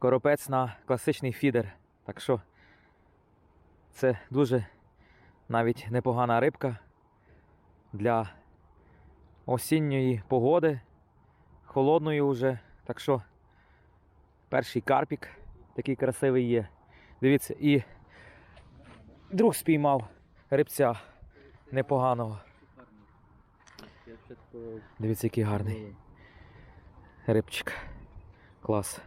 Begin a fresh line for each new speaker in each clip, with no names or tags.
коропець на класичний фідер. Так що це дуже навіть непогана рибка для осінньої погоди, холодної вже. Так що перший карпік такий красивий є. Дивіться, і друг спіймав рибця непоганого. Дивіться, який гарний рибчик. Клас.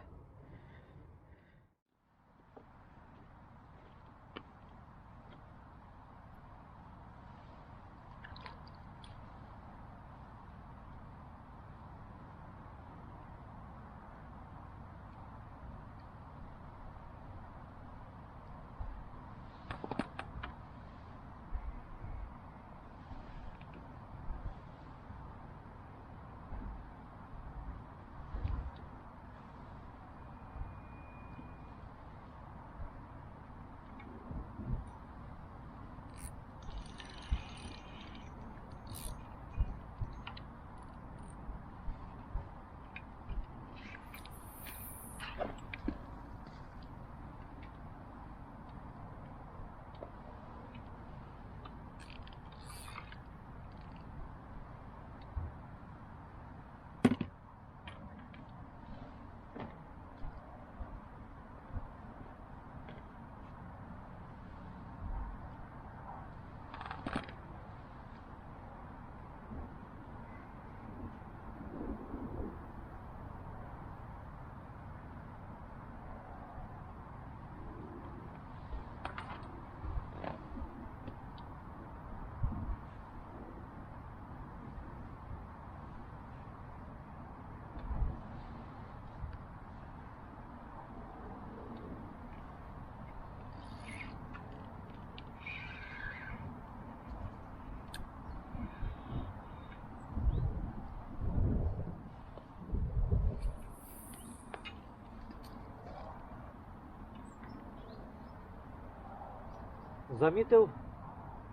Замітив,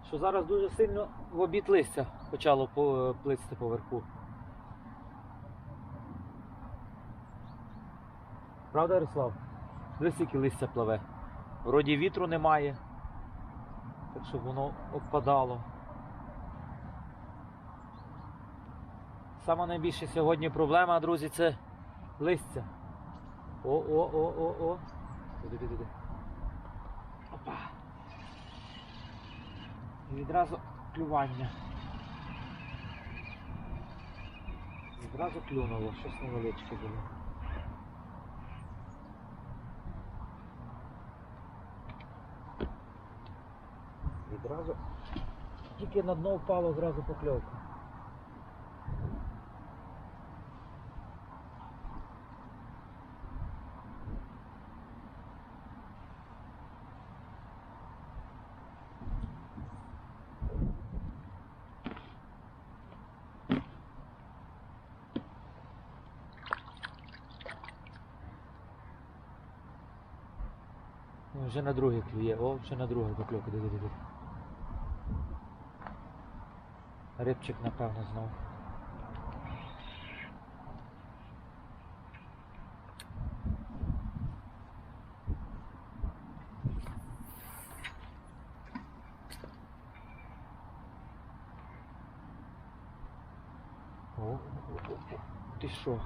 що зараз дуже сильно в обід листя почало по- плисти поверху. Правда, Ярослав? Дивись, скільки листя пливе. Вроді вітру немає, так щоб воно обпадало. Сама найбільша сьогодні проблема, друзі, це листя. О-о-о-о-о. Туди-туди. Опа. І відразу клювання. Відразу клюнуло, щось невеличке було. Відразу тільки на дно впало зразу покльовка. Вже на другий клює, о, вже на другий покльовка, диви, диви. Рибчик, напевно, знов. О, о, о, о, ти що?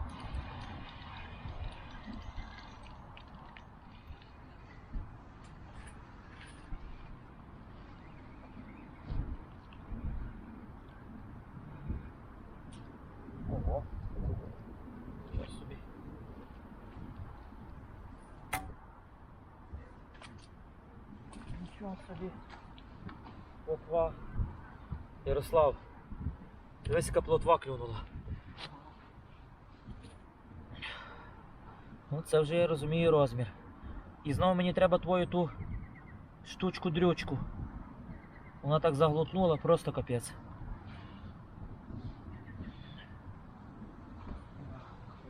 Ого. Нічого собі. Нічого собі. Плотва. Ярослав. Дивись, яка плотва клюнула. Ну, це вже я розумію розмір. І знову мені треба твою ту штучку-дрючку. Вона так заглотнула, просто капець.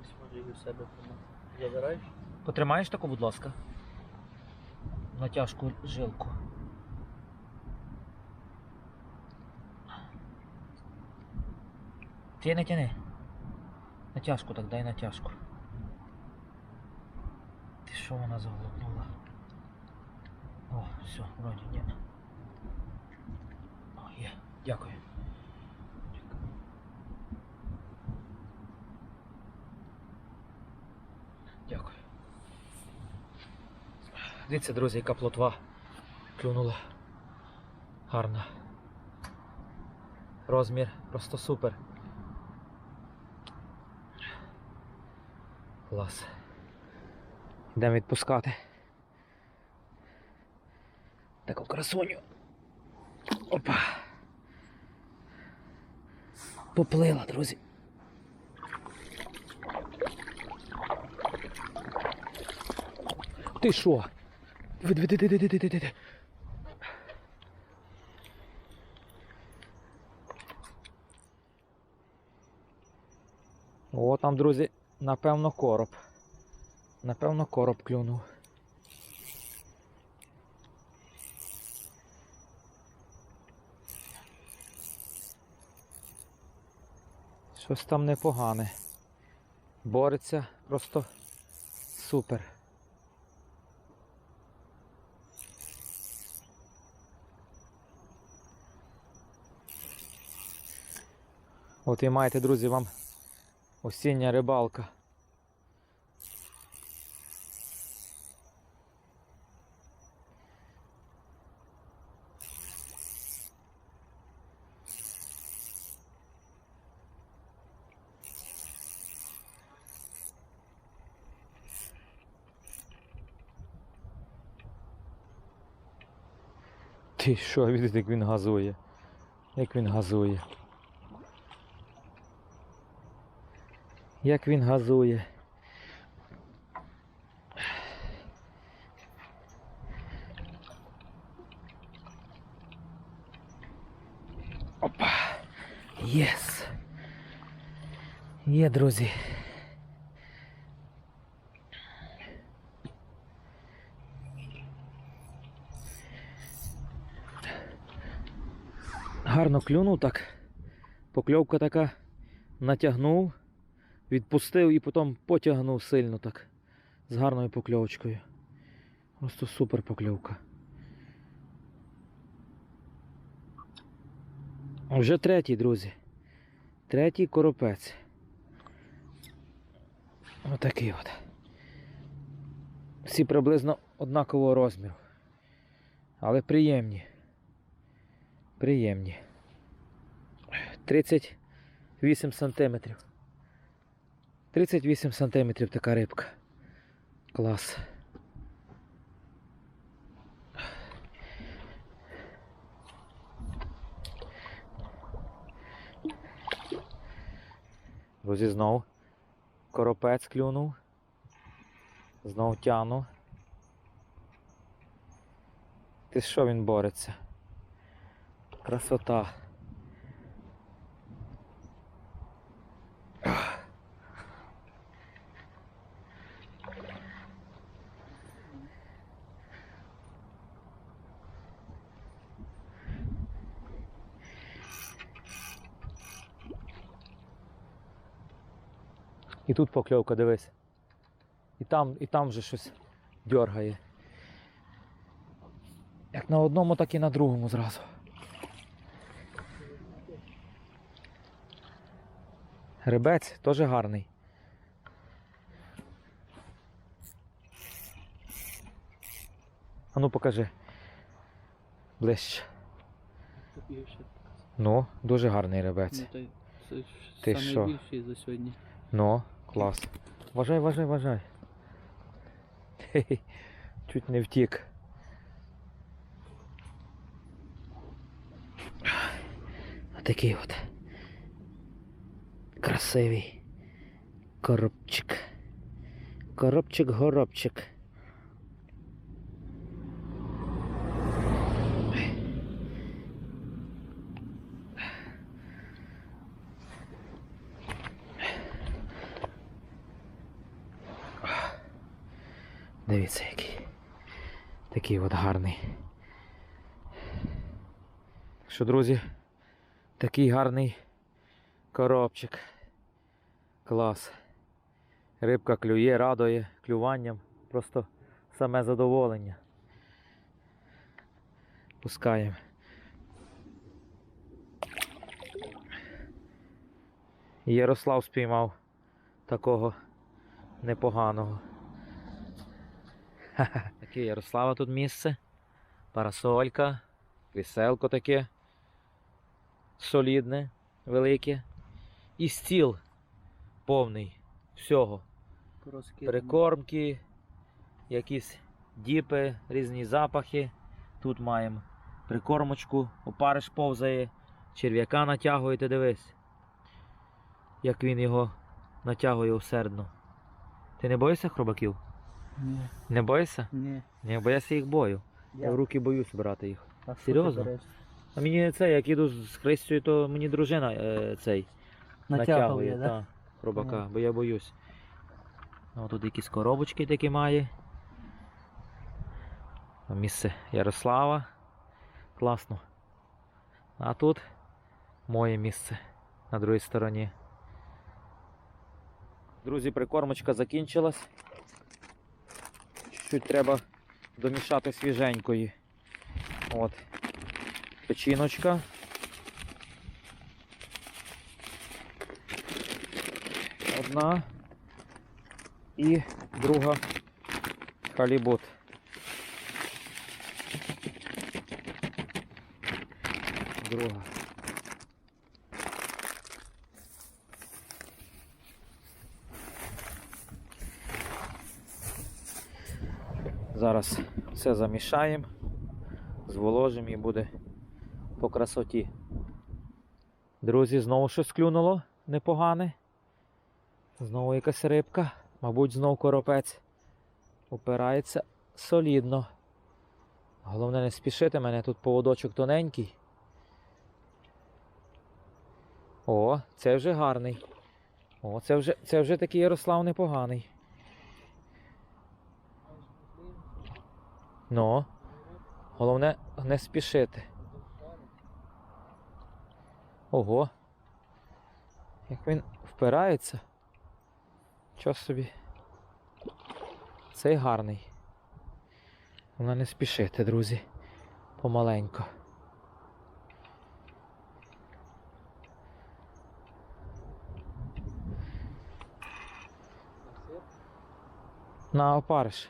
Ось може і у себе забираєш.
Потримаєш таку, будь ласка. Натяжку жилку. Ти не тяни. Натяжку так дай натяжку. Ти що вона заглотнула? О, все, вроді ні. О, є. Дякую. Дякую. Дивіться, друзі, яка плотва клюнула. Гарна. Розмір просто супер. Клас. Йдемо відпускати. Таку красуню. Опа. Поплила, друзі. Ти що? Диви. О, там, друзі, напевно, короб. Напевно, короб клюнув. Щось там непогане. Бореться просто супер. От і маєте, друзі, вам осіння рибалка. Ти що, видите, як він газує? Як він газує? Як він газує? Опа! Єс! Є, друзі. Гарно клюнув так. Покльовка така натягнув, відпустив і потім потягнув сильно так. З гарною покльовочкою. Просто супер покльовка. Вже третій, друзі. Третій коропець. Отакий от. Всі приблизно однакового розміру. Але приємні. Приємні. 38 сантиметрів. 38 сантиметрів така рибка. Клас. Друзі, знов коропець клюнув. Знов тяну. Ти що він бореться? Красота. І тут покльовка, дивись. І там, і там вже щось дьоргає. Як на одному, так і на другому зразу. Рибець теж гарний. А ну покажи. Ближче. Ну, дуже гарний рибець.
Ну,
Ти що?
найбільший за сьогодні.
Ну, клас. Вважай, вважай, вважай. Чуть не втік. Отакий от. Красивий. Коробчик. Коробчик-горобчик. Дивіться який. Такий от гарний. Так Що, друзі, такий гарний коробчик. Клас. Рибка клює, радує клюванням. просто саме задоволення. Пускаємо. Ярослав спіймав такого непоганого. Таке Ярослава тут місце. Парасолька, кріселко таке. Солідне, велике. І стіл повний всього.
Розкиданий.
Прикормки, якісь діпи, різні запахи. Тут маємо прикормочку, опариш повзає, черв'яка натягує, ти дивись. Як він його натягує усердно. Ти не боїшся хробаків?
Ні,
Не боїшся?
ні.
Не боюся їх бою. Я в руки боюсь брати їх.
А
Серйозно? А мені це, як іду з Христю, то мені дружина е, цей
Натягує,
натягує,
да?
та, хробака, бо я боюсь. О, тут якісь коробочки такі має. Місце Ярослава. Класно. А тут моє місце на другій стороні. Друзі, прикормочка закінчилась. Чуть треба домішати свіженької. От. Печіночка. Одна. І друга халібут. Друга. Зараз все замішаємо, зволожимо і буде по красоті. Друзі, знову щось клюнуло непогане. Знову якась рибка, мабуть, знов коропець. Опирається солідно. Головне не спішити, мене тут поводочок тоненький. О, це вже гарний. О, це вже, це вже такий Ярослав непоганий. Ну, головне не спішити. Ого. Як він впирається. Що собі? Цей гарний. Головне не спішити, друзі. Помаленько. На опариш.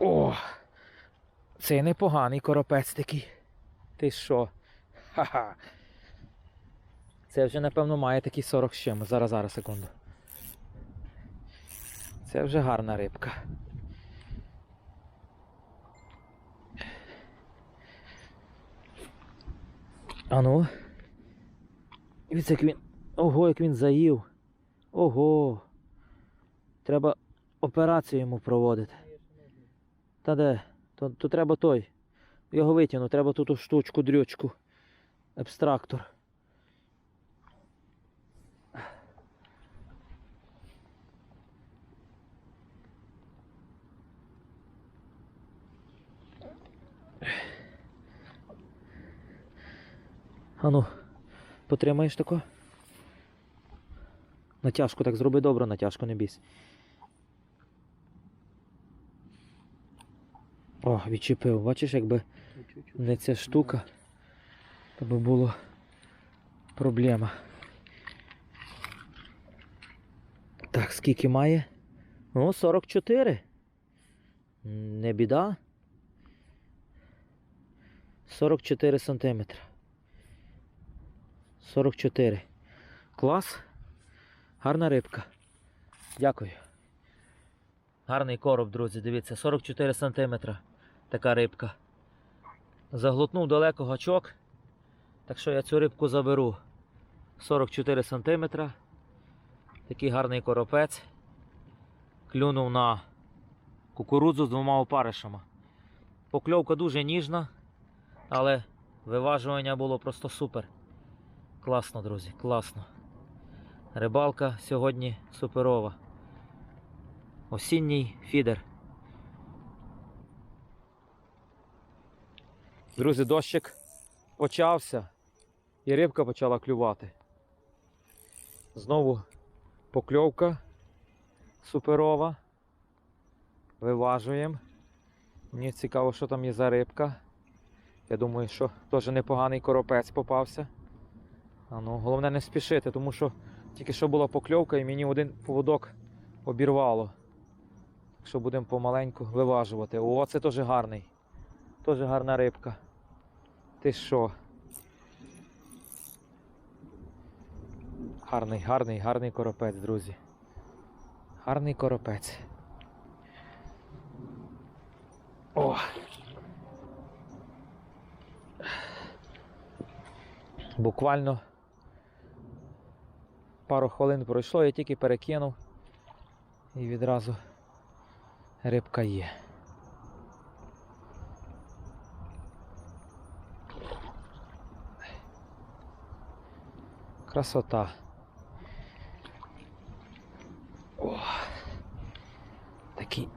О! Це непоганий коропець такий. Ти що? Ха-ха. Це вже, напевно, має такий 40 з чим. Зараз, зараз, секунду. Це вже гарна рибка. Ану. Дивіться, як він. Ого, як він заїв. Ого. Треба операцію йому проводити. Та де? То, то треба той. Його витягну, треба тут штучку, дрючку. Абстрактор. Ану, потримаєш тако? Натяжку так зроби добре, натяжку не бійся. О, відчепив. Бачиш, якби не ця штука, то би було проблема. Так, скільки має? Ну, 44. Не біда. 44 сантиметра. 44. Клас. Гарна рибка. Дякую. Гарний короб, друзі, дивіться, 44 сантиметра. Така рибка. Заглотнув далеко гачок. Так що я цю рибку заберу. 44 сантиметра. Такий гарний коропець. Клюнув на кукурудзу з двома опаришами. Покльовка дуже ніжна, але виважування було просто супер. Класно, друзі, класно. Рибалка сьогодні суперова. Осінній фідер. Друзі, дощик почався і рибка почала клювати. Знову покльовка суперова. Виважуємо. Мені цікаво, що там є за рибка. Я думаю, що теж непоганий коропець попався. А ну, головне не спішити, тому що тільки що була покльовка і мені один поводок обірвало. Так що будемо помаленьку виважувати. О, це теж гарний. Теж гарна рибка. Ти що? Гарний, гарний, гарний коропець, друзі. Гарний коропець. О! Буквально пару хвилин пройшло, я тільки перекинув і відразу рибка є. Красота. О, такий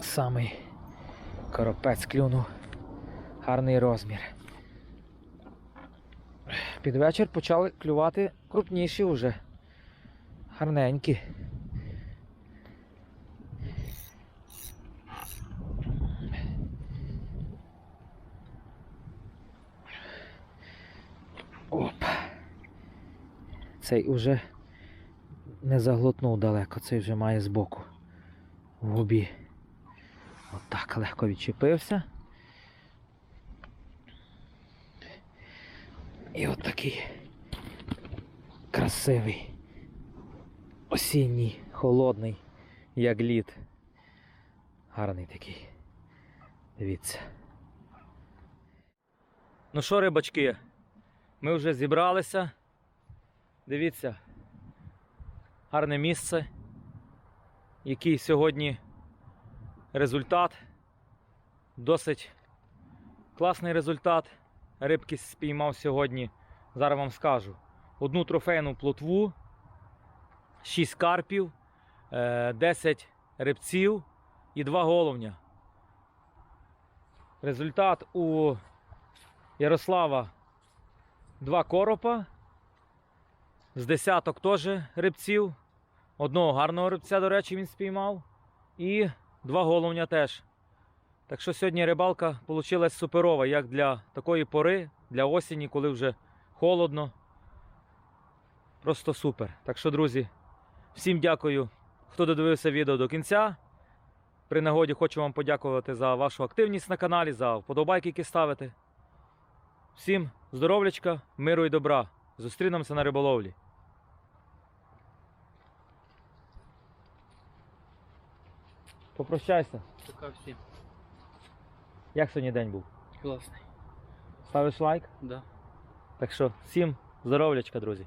самий коропець клюнув. Гарний розмір. Під вечір почали клювати крупніші вже. Гарненькі. Цей уже не заглотнув далеко, цей вже має збоку в губі. Отак легко відчепився. І от такий красивий, осінній, холодний, як лід. Гарний такий. Дивіться. Ну що, рибачки, ми вже зібралися. Дивіться, гарне місце. Який сьогодні результат. Досить класний результат. Рибки спіймав сьогодні. Зараз вам скажу. Одну трофейну плотву, 6 карпів, е, 10 рибців і 2 головня. Результат у Ярослава 2 коропа. З десяток теж рибців. Одного гарного рибця, до речі, він спіймав. І два головня теж. Так що сьогодні рибалка вийшла суперова, як для такої пори, для осені, коли вже холодно. Просто супер. Так що, друзі, всім дякую, хто додивився відео до кінця. При нагоді хочу вам подякувати за вашу активність на каналі, за вподобайки, які ставите. Всім здоров'ячка, миру і добра. Зустрінемося на риболовлі. Попрощайся.
Пока всім.
Як сьогодні день був?
Класний.
Ставиш лайк?
Да.
Так що всім здоров'ячка, друзі.